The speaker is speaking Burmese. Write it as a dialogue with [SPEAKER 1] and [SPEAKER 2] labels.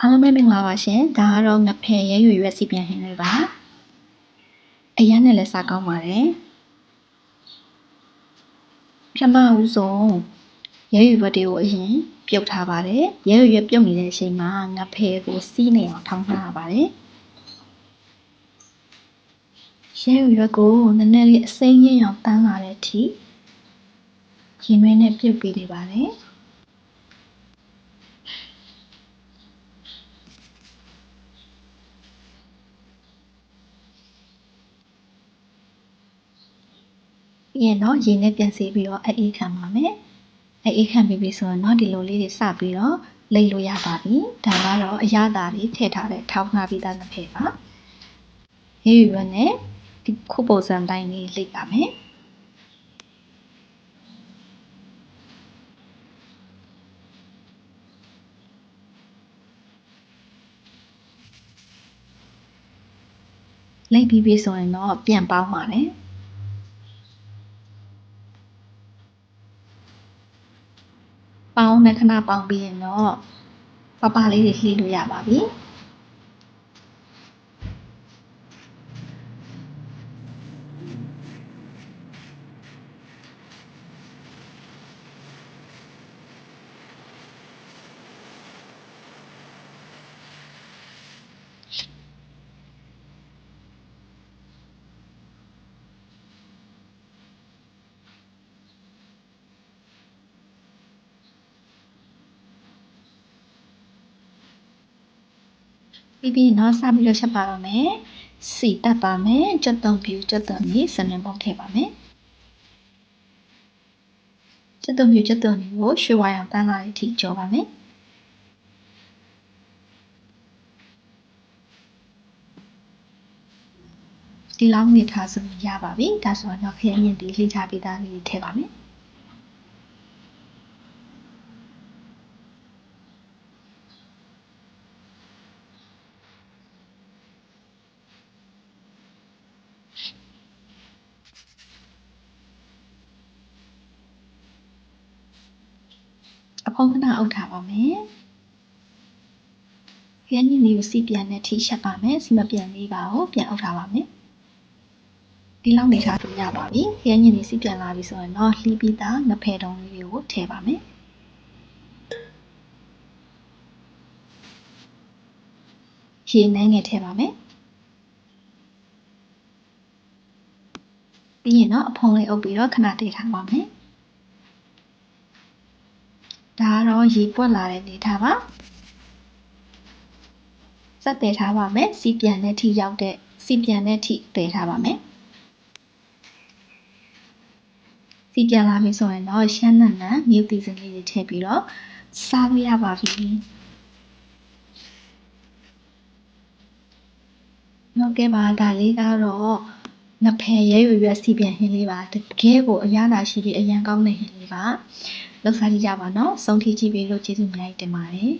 [SPEAKER 1] အားလုံးပဲမင်္ဂလာပါရှင်ဒါကတော့ငဖယ်ရဲရွရွက်စီပြန်ဟင်းလေးပါအရန်နဲ့လည်းစားကောင်းပါတယ်ပြမဦးဆုံးရဲရွရွက်တွေကိုအရင်ပြုတ်ထားပါတယ်ရဲရွရွက်ပြုတ်နေတဲ့အချိန်မှာငဖယ်ကိုစီးနေအောင်ထောင်းထားရပါတယ်ရဲရွရွက်ကိုနည်းနည်းလေးအစိမ်းရင်းအောင်တန်းလာတဲ့အထိရင်တွင်းနဲ့ပြုတ်ပေးနေပါတယ် ပြီးရင်တော့ရေနဲ့ပြန်ဆေးပြီးတော့အအေးခံပါမယ်အအေးခံပြီးပြီဆိုရင်တော့ဒီလိုလေးတွေစပြီးတော့လိတ်လို့ရပါပြီဒါကတော့အရသာတွေထည့်ထားတဲ့ထောင်းထားပြီးသားနှစ်ဖက်ပါရေးရွယ်နဲ့ဒီခုပုံစံတိုင်းလေးလိတ်ပါမယ်လိတ်ပြီးပြီဆိုရင်တော့ပြန်ပေါင်းပါတယ် ပေါင်းနဲ့ခဏပေါင်းပြီးရင်တော့ပပလေးတွေလှီးလို့ရပါပြီ ပြီးပြီးတော့စပြီးတော့ချက်ပါတော့မယ်စီတက်ပါမယ်ကြက်တုံပြူကြက်တုံကြီးစနင်ပုံထည့်ပါမယ်ကြက်တုံပြူကြက်တုံကြီးကိုရွှေဝါရောင်တန်းလာတဲ့အထိကြောပါမယ်ဒီလောက်နေထားဆိုရပါပြီဒါဆိုတော့ခရင်ရင်ဒီလှိချပြီးသားလေးထည့်ပါမယ် အဖုံးခဏအုပ်ထားပါမယ်ခရင်ရင်လေးကိုစီပြန်နဲ့ထိချက်ပါမယ်စီမပြန်လေးပါကိုပြန်အုပ်ထားပါမယ်ဒီလောက်နေထားလို့ရပါပြီခရင်ရင်လေးစီပြန်လာပြီဆိုရင်တော့လှီးပြီးသားငဖယ်တုံးလေးတွေကိုထည့်ပါမယ်ရေနှမ်းငယ်ထည့်ပါမယ်ပြီးရင်တော့အဖုံးလေးအုပ်ပြီးတော့ခဏတည်ထားပါမယ် ဒါကတော့ရေပွက်လာတဲ့နေထားပါစက်တည်ထားပါမယ်စီပြန်တဲ့ထိရောက်တဲ့စီပြန်တဲ့ထိတည်ထားပါမယ်စီပြန်လာပြီဆိုရင်တော့ရှမ်းနံနံမြုပ်တီစင်လေးတွေထည့်ပြီးတော့စားလို့ရပါပြီဟုတ်ကဲ့ပါဒါလေးကတော့ ငဖယ်ရဲရွရွစီပြန်ဟင်းလေးပါတကယ်ကိုအရသာရှိပြီးအရန်ကောင်းတဲ့ဟင်းလေးပါလောက်စားကြည့်ကြပါနော်ဆုံးထိကြည့်ပြီးလို့ကျေးဇူးအများကြီးတင်ပါတယ်